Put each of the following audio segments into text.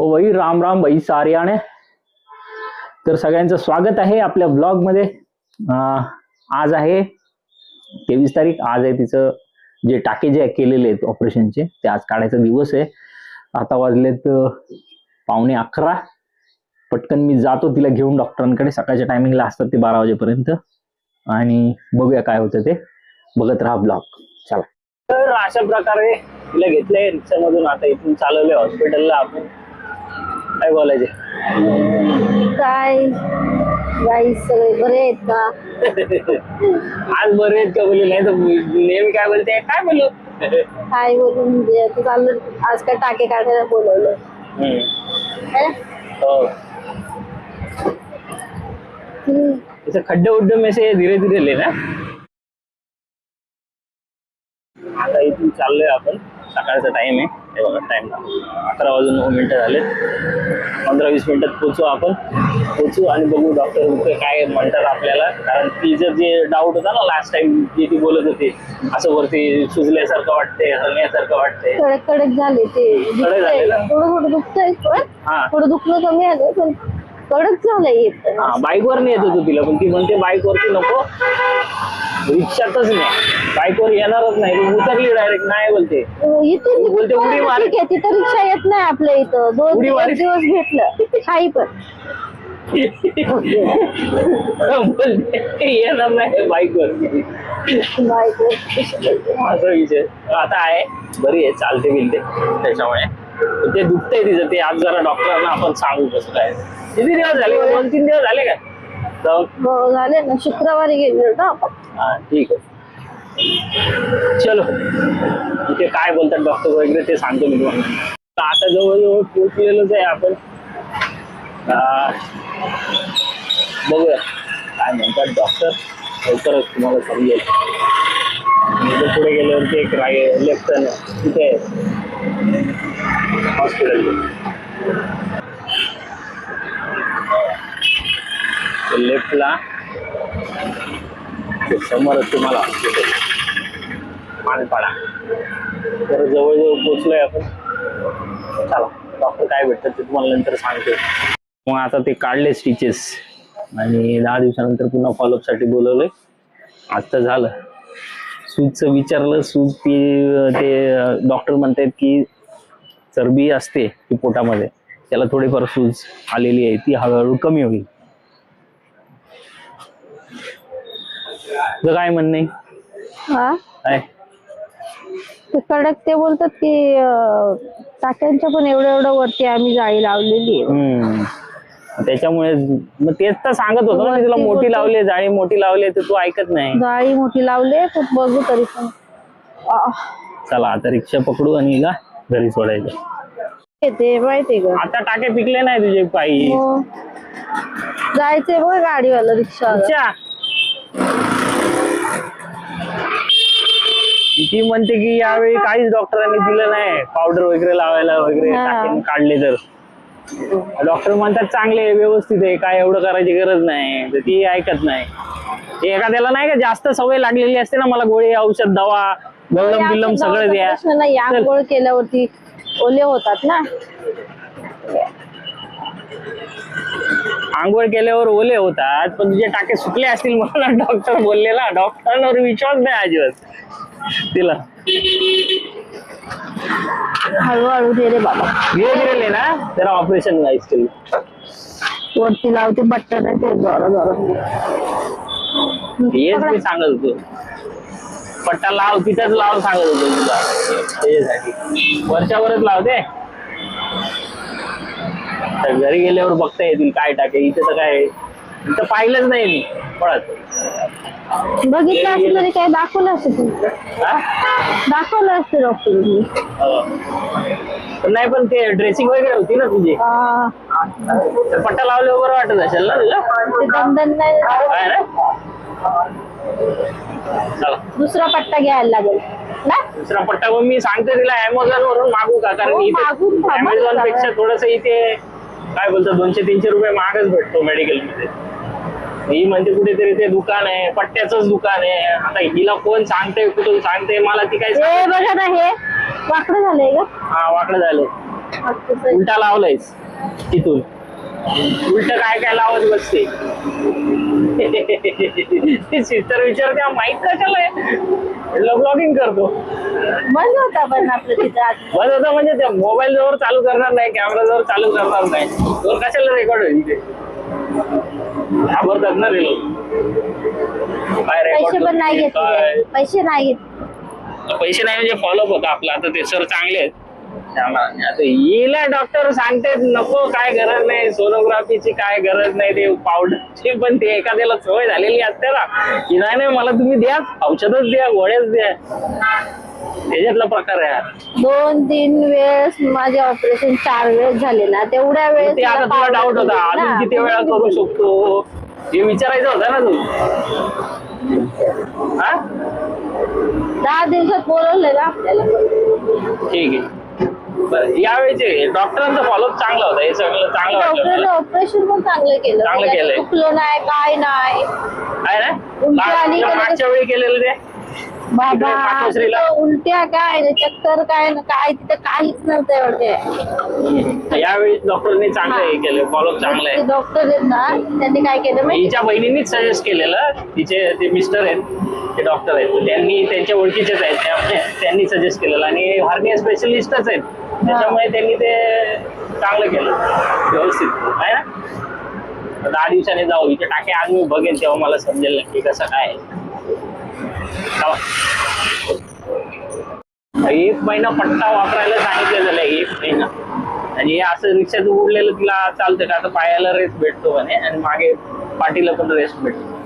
ओ भाई राम राम भाई सारियाने. तर सगळ्यांचं स्वागत आहे आपल्या ब्लॉगमध्ये आज आहे तेवीस तारीख. आज आहे तिचं जे टाके जे केलेले आहेत ऑपरेशनचे ते आज काढायचा दिवस आहे. आता वाजलेत पावणे अकरा. पटकन मी जातो तिला घेऊन डॉक्टरांकडे सकाळच्या टायमिंगला असतात ते बारा वाजेपर्यंत. आणि बघूया काय होतं ते. बघत राहा ब्लॉग चला. तर अशा प्रकारे तिला घेतलंय. रिक्षामधून आता इथून चालवलंय हॉस्पिटलला आपण. काय बोलायचे? काय? गाई सगळे बरे आहेत का? आज बरे आहेत का बोलले? नाही तर नेहमी काय बोलते? काय बोलू? काय बोलून म्हणजे? आता चाललं आज काय टाके काढायला बोलवलं. हम्म. है? हो. हम्म. खड्डे उड्डे में से धीरे धीरे लेना आता इथून चाललोय आपण. सकाळचा टाइम आहे. हे बघा टाइम अकरा वाजून नऊ मिनिटं झाले पंधरा वीस मिनिटात पोचू आपण. पोचू आणि बघू डॉक्टर काय म्हणतात आपल्याला. कारण तिचं जे डाऊट होता ना लास्ट टाइम जे ती बोलत होती असं वरती सुजल्यासारखं वाटतंय हलण्यासारखं वाटतंय. कडक कडक झाले ते. कडक झाले ना? थोडं थोडं दुखतंय. पण हा. थोडं दुखणं कमी आलं पण कडक झालंय येत हा बाईकवर नाही येत होतो तिला पण ती म्हणते बाईकवरती नको. रिक्षातच नाही. बाईकवर येणारच नाही. ती उतरली डायरेक्ट नाही बोलते. इथे बोलते उडी मार. ठीक आहे तिथं रिक्षा येत नाही आपल्या इथं. दोन उडी मार. दिवस भेटलं. काही पण. बोलते येणार नाही बाईकवर बायको असा विषय. आता आहे. बरी आहे चालते बिलते. त्याच्यामुळे. ते दुखतंय तिचं ते आज जरा डॉक्टरांना आपण सांगू कसं काय. किती दिवस झाले? दोन तीन दिवस झाले का? हो झाले ना. शुक्रवारी गेलो ना आपण. हा ठीक आहे. चलो. इथे काय बोलतात डॉक्टर वगैरे ते सांगतो मी तुम्हाला. आता जवळजवळ पोचलेलोच आहे आपण. आ, बघूया. काय म्हणतात डॉक्टर लवकरच तुम्हाला समजेल. इथे पुढे गेल्यावरती एक राय लेफ्ट तिथे हॉस्पिटल लेफ्टला ते समोरच तुम्हाला हॉस्पिटल मानपाडा तर जवळजवळ पोचलोय आपण. चला डॉक्टर काय भेटतात ते तुम्हाला नंतर सांगतो. मग आता ते काढले स्टिचेस आणि दहा दिवसानंतर पुन्हा फॉलोअपसाठी बोलवलंय. आज तर झालं. सूजचं विचारलं सूज ती ते डॉक्टर म्हणतायत की चरबी असते ती पोटामध्ये. त्याला थोडीफार सूज आलेली आहे. ती हळूहळू कमी होईल. तुझं काय म्हणणं आहे? हा? काय? ते कडक ते बोलतात की अं, टाक्यांच्या पण एवढं एवढं वरती आम्ही जाळी लावलेली आहे. हम्म. त्याच्यामुळे मग तेच तर सांगत होतो ना मी तुला वरती मोठी बोलतो. लावली जाळी मोठी लावली तर तू ऐकत नाही. जाळी मोठी लावली पण बघू तरी पण. आह, चला आता रिक्षा पकडू आणि हिला घरी सोडायचं. माहितीये का? आता टाके पिकले नाही तुझे पायी. हो. जायचंय बघ गाडीवाला रिक्षा. अच्छा ती म्हणते की यावेळी काहीच डॉक्टरांनी दिलं नाही. पावडर वगैरे लावायला वगैरे हा. काढले तर. डॉक्टर म्हणतात चांगले आहे, व्यवस्थित आहे काय एवढं करायची गरज नाही. तर ती ऐकत नाही. ते एखाद्याला नाही का जास्त सवय लागलेली असते ना मला गोळी औषध दवा गल्लम बिल्लम सगळं द्या. प्रश्न नाही चल. आंघोळ केल्यावरती ओले होतात ना. आंघोळ केल्यावर ओले होतात पण तुझे टाके सुकले असतील मला डॉक्टर बोलले ना डॉक्टरांवर विश्वास नाही अजिबात. तिला. हळूहळू दे रे बाबा. धीरे धीरे ले ना? तेरा ऑपरेशन नाही स्टील वरती लावते बट्टन आहे ते जोरा जोरा हेच मी सांगत होतो. पट्टा लाव तिथंच लाव सांगत होतो तुला. त्याच्यासाठी वरच्या वरच लावते तर घरी गेल्यावर बघता येतील काय टाके इथे तर काय इथं पाहिलंच नाही मी. पळत. बघितलं असं तरी काय दाखवलं असतं तुमचं हा? दाखवलं असतं डॉक्टरनी हो. नाही पण ते ड्रेसिंग वगैरे होती ना तुझी? तर पट्टा लावल्यावर बरं वाटत असेल ना तुला? ते दंदन नाही. काय ना? चला. दुसरा पट्टा घ्यायला लागेल. ना? दुसरा पट्टा मग मी सांगते तिला अमेझॉन वरून मागू का? कारण हो, इथे मागून अमेझॉनपेक्षा. थोडस इथे काय बोलतो दोनशे तीनशे रुपये महागच भेटतो मेडिकलमध्ये. ही म्हणते कुठेतरी ते दुकान आहे पट्ट्याच दुकान आहे. आता हिला कोण सांगते कुठून सांगते मला ती काय हे बघा ना हे वाकडं झालंय का हा वाकडं झालं उलटा लावलायस तिथून. उलट काय काय लावत बसते? सिस्टर विचार त्या माहीत कशाला ब्लॉगिंग करतो. बंद होता पण आपलं तिथं. बस होतं म्हणजे त्या मोबाईल जवळ चालू करणार नाही कॅमेरा जवळ चालू करणार नाही. तर कशाला रेकॉर्ड होईल ते घाबरतात ना रे लोक. काय पैसे पण नाही काय घेतले. पैसे नाही घेतले पैसे नाही म्हणजे फॉलोअप होता आपला. आता ते सर चांगले आहेत. त्यामुळे आता डॉक्टर सांगते नको काय गरज नाही. सोनोग्राफीची काय गरज नाही. ते पावडरची पण ते एखाद्याला सवय झालेली असते ना. की नाही नाही मला तुम्ही द्या. औषधच द्या गोळ्याच द्या. त्याच्यातला प्रकार आहे हा. दोन तीन वेळेस माझे ऑपरेशन चार वेळेस झाले ना तेवढ्या वेळेस ते आता मला तुला डाऊट होता दिली अजून. किती वेळा करू शकतो? हे विचारायचं होतं ना तू. हा? दहा दिवसात बोलवलंय ना आपल्याला. ठीक आहे. बरं यावेळेचे डॉक्टरांचा फॉलोअप चांगला होता हे सगळं चांगलं वाटलं डॉक्टरने मला. ऑपरेशन पण चांगलं केलं. चांगलं त्याच्यात केलंय. नाही काय नाही. आहे ना? मागच्या वेळी केलेलं ते? बाबा उलट्या काय ना चक्कर काय ना काय? तिथं काहीच नव्हतं एवढे. यावेळी डॉक्टरनी चांगलं हे केलं फॉलोअप चांगलं आहे. डॉक्टर आहेत ना त्यांनी काय केलं माहिती? हिच्या बहिणींनीच सजेस्ट केलेलं तिचे ते मिस्टर आहेत ते डॉक्टर आहेत. तर त्यांनी त्यांच्या ओळखीचेच आहेत त्यामुळे त्यांनी सजेस्ट केलेलं. आणि हार्निया स्पेशलिस्टच आहेत. त्याच्यामुळे त्यांनी ते चांगलं केलं. व्यवस्थित. आहे ना? दहा दिवसाने जाऊ हिचे टाके आज मी बघेन तेव्हा मला समजेल नक्की कसं काय आहे. एक महिना पट्टा वापरायला सांगितलं झालं एक महिना. आणि हे असं रिक्षात उडलेलं तिला चालतं का? आता पायाला रेस्ट भेटतो म्हणे आणि मागे पाठीला पण रेस्ट भेटतो.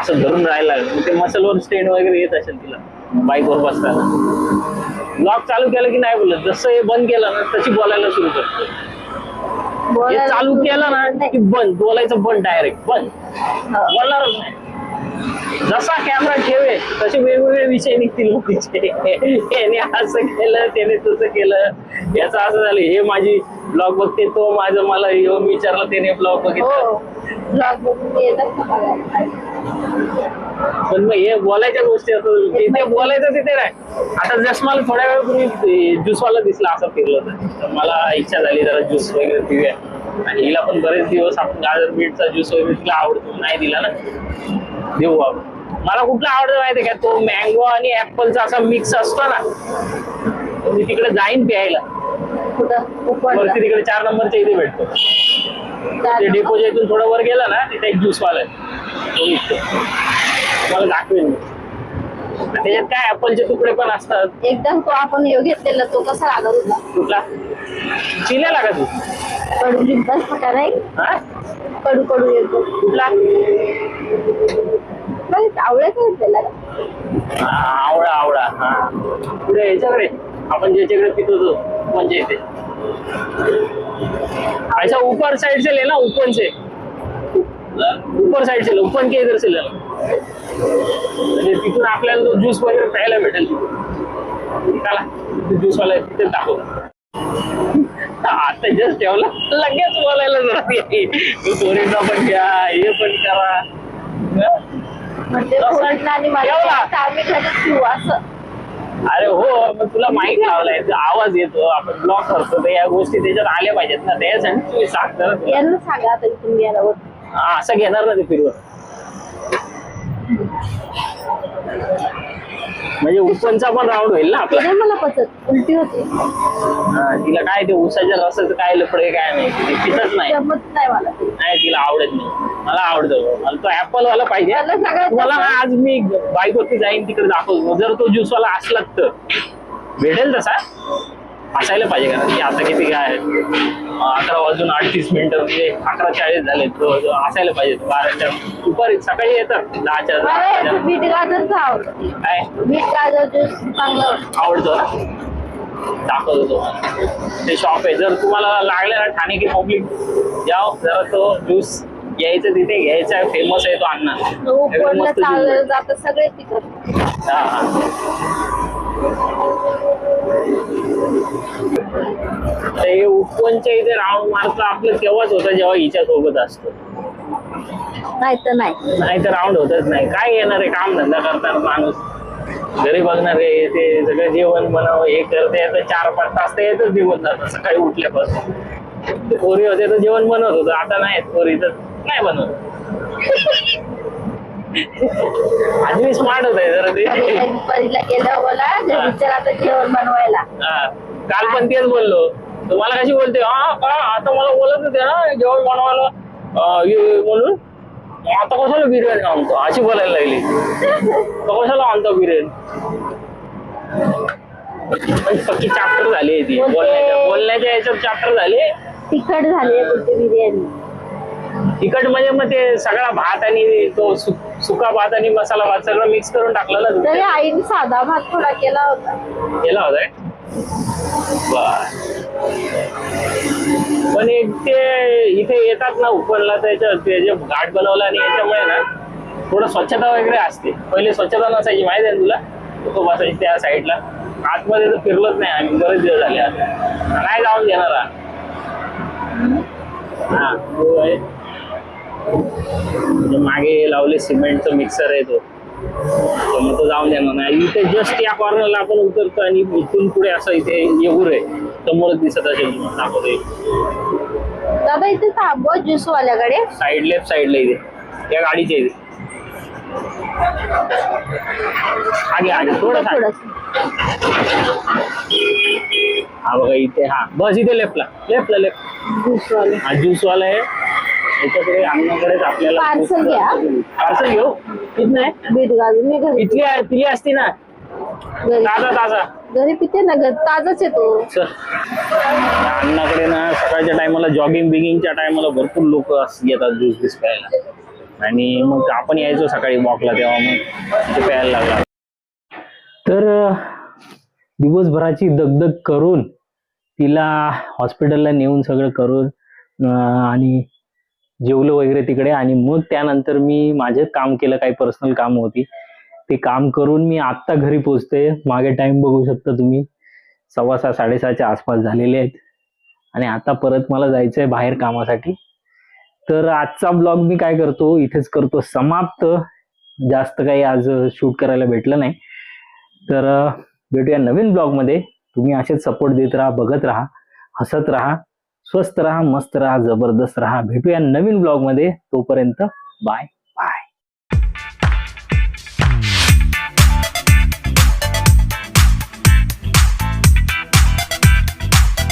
असं धरून राहायला ते मसलवर स्टेन वगैरे येत असेल तिला बाईकवर बसताना. ब्लॉक चालू केलं की नाही बोलत. जसं हे बंद केलं ना तशी बोलायला सुरू करतो. हे चालू केलं ना. की बंद. बोलायचं बंद डायरेक्ट बंद. हो. बोलणारच नाही. जसा कॅमेरा ठेवे तसे वेगवेगळे विषय निघतील याने असं केलं त्याने तसं केलं. याचं असं झालं हे माझी ब्लॉग बघते तो माझं मला येऊन विचारलं त्याने ब्लॉग हो बघितलं बघायला. पण मग हे बोलायच्या गोष्टी असं तिथे बोलायचं तिथे नाही. आता जस्ट मला थोड्या वेळापूर्वी ज्यूसवाला दिसला असं फिरलं तर मला इच्छा झाली जरा ज्यूस वगैरे पिऊया. आणि हिला पण बरेच दिवस आपण गाजर बीटचा ज्यूस वगैरे तिला आवडतो नाही दिला ना. देऊ आपण मला कुठला आवडतं माहिती का? तो मँगो आणि ऍपलचा असा मिक्स असतो ना मी तिकडे जाईन प्यायला. वरती तिकडे चार नंबरच्या इथे भेटतो. ते. डेपोच्या इथून थोडं वर गेलं ना तिथे एक ज्यूस वाला आहे. तो विकतो. मला दाखवेन मी. त्याच्यात काय ऍपलचे तुकडे पण असतात? एकदम तो आपण घेतलेला तो कसा लागत होता? कुठला? चिलेला का तू? कडू जिंकताच का नाही हा? कडू कडू येतो कुठला? बघ आवळ्याचा घेतलेला का? हा, आवळा आवळा हा. पुढे याच्याकडे. आपण ज्याच्याकडे पितो तो म्हणजे इथे. ऐसा ऊपर साइड से लेना ऊपर से ऊपर साइड से लो ऊपर के इधर से लेना म्हणजे तिथून आपल्याला तो ज्यूस वगैरे प्यायला भेटेल. चला ज्यूस वाला तिथे टाकू. आता जस्ट ठेवला. लगेच बोलायला पोरींना पण घ्या हे पण करा. म्हणजे आणि ठेवू असं. अरे हो मग तुला माहीत लावलाय. आवाज येतो. आपण ब्लॉक करतो. तर या गोष्टी त्याच्यात आल्या पाहिजेत ना. त्यासाठी तुम्ही सांग जरा तुला. यांना सांगा आता इथून गेल्यावर. असं घेणार ना ते फिरवत म्हणजे उपनचा पण राऊंड होईल ना आपला. नाही मला पचत उलटी होते. हा, तिला काय ते उसाच्या रसाचं काय लफडे काय नाही. ती पितच नाही. जमत नाही मला. ते. नाही तिला आवडत नाही. मला आवडतो. मला तो ऍपल वाला पाहिजे. मला सगळ्यात आज मी बाईकवरती जाईन तिकडे दाखवतो. जर तो ज्यूस वाला असला तर. भेटेल तसा? असायला पाहिजे कारण की आता किती काय अकरा वाजून अडतीस मिनिटं म्हणजे अकरा चाळीस झाले तो असायला पाहिजे. बाराच्या दुपारी सकाळी येतात दहाच्या. बीट गाजरचं आवडतं. काय? बीट गाजर ज्यूस चांगलं वाटतं. आवडतो ना? दाखवतो तो ते शॉप आहे. जर तुम्हाला लागलं ना ठाणे की पब्लिक जाओ जरा तो ज्यूस घ्यायचं तिथे घ्यायचा फेमस आहे तो. जातं सगळे हा. तर उपवनच्या इथे राऊंड मारतं आपलं तेव्हाच होतं जेव्हा हिच्या सोबत असतो. नाही तर नाही. नाही तर राऊंड होतच नाही. काय येणार आहे? काम धंदा करताना माणूस. घरी बघणार आहे ते सगळं जेवण बनव हे करते तर चार पाच तास ते येतच निघून जातं सकाळी उठल्यापासून. पोरी होते तर जेवण बनवत होतं. आता नाही पोरी तर नाही बनवत. आधी स्मार्ट होत आहे जरा ते गणपतीला गेलं बोला घरीच्या आता जेवण बनवायला. हा. काल पण तेच बोललो. तुम्हाला कशी बोलते? हा का आता मला बोलत होते ना जेवण बनवायला. अं, म्हणून आता कशाला बिर्याणी आणतो? अशी बोलायला लागली. तर कशाला आणतो बिर्याणी? पक्की चाप्टर झाली ती. बोलण्याच्या बोलण्याच्या याच्यात चाप्टर झाले. तिखट झाली बिर्याणी. तिखट म्हणजे मग ते सगळा भात आणि तो सु- सुका भात आणि मसाला भात सगळं मिक्स करून टाकलं ना? तरी तुम्ही आईने साधा भात थोडा केला होता. केला होता बर. पण एक ते इथे येतात ना उपरला त्याच्या ते जे घाट बनवला आणि याच्यामुळे ना थोडं स्वच्छता वगैरे असते. पहिले स्वच्छता नसायची माहिती आहे ना तुला? लोक बसायची त्या साईडला. आतमध्ये तर फिरलोच नाही आम्ही बरेच दिवस झाले आता. नाही जाऊन देणार हा. हा तो आहे. म्हणजे मागे लावले सिमेंटचं मिक्सर आहे तो. तर मग तो जाऊन देणार नाही. इथे जस्ट या कॉर्नरला आपण उतरतो आणि इथून पुढे असं इथे येऊर आहे. समोरच दिसत असेल दाखवते दादा इथे थांबव ज्यूस वाल्याकडे साईड लेफ्ट साईडला इथे. या गाडीच्या इथे. आगे आगे थोडं हा बघा इथे हा. बस इथे लेफ्टला लेफ्टला लेफ्ट ज्यूस वाले हा ज्यूस वाला आहे. याच्याकडे अंगणाकडेच आपल्याला Parcel घ्या. पार्सल घेऊ? आहे बीट मी घरी इथली आहे पिली असती ना. घरी ताजा ताजा. घरी पिते ना घर ताजाच येतो. सर अण्णाकडे ना सकाळच्या टायमाला जॉगिंग बिगिंगच्या टायमाला भरपूर लोक येतात ज्यूस बीस प्यायला. आणि मग आपण यायचो सकाळी वॉकला तेव्हा मग ते प्यायला लागला. तर अं, दिवसभराची दगदग करून तिला हॉस्पिटलला नेऊन सगळं करून अं, आणि जेवलो वगैरे तिकडे आणि मग त्यानंतर मी माझे काम केलं काही पर्सनल काम होती. ते काम करून मी आत्ता घरी पोचते मागे टाइम बघू शकता तुम्ही. सव्वा सहा साडेसहाच्या आसपास झालेले आहेत. आणि आता परत मला जायचं आहे बाहेर कामासाठी. तर आजचा ब्लॉग मी काय करतो? इथेच करतो. समाप्त. जास्त काही आज शूट करायला भेटलं नाही. तर भेटूया नवीन ब्लॉगमध्ये तुम्ही असेच सपोर्ट देत राहा बघत राहा हसत राहा. स्वस्त राहा मस्त राहा जबरदस्त राहा. भेटूया नवीन ब्लॉगमध्ये तोपर्यंत बाय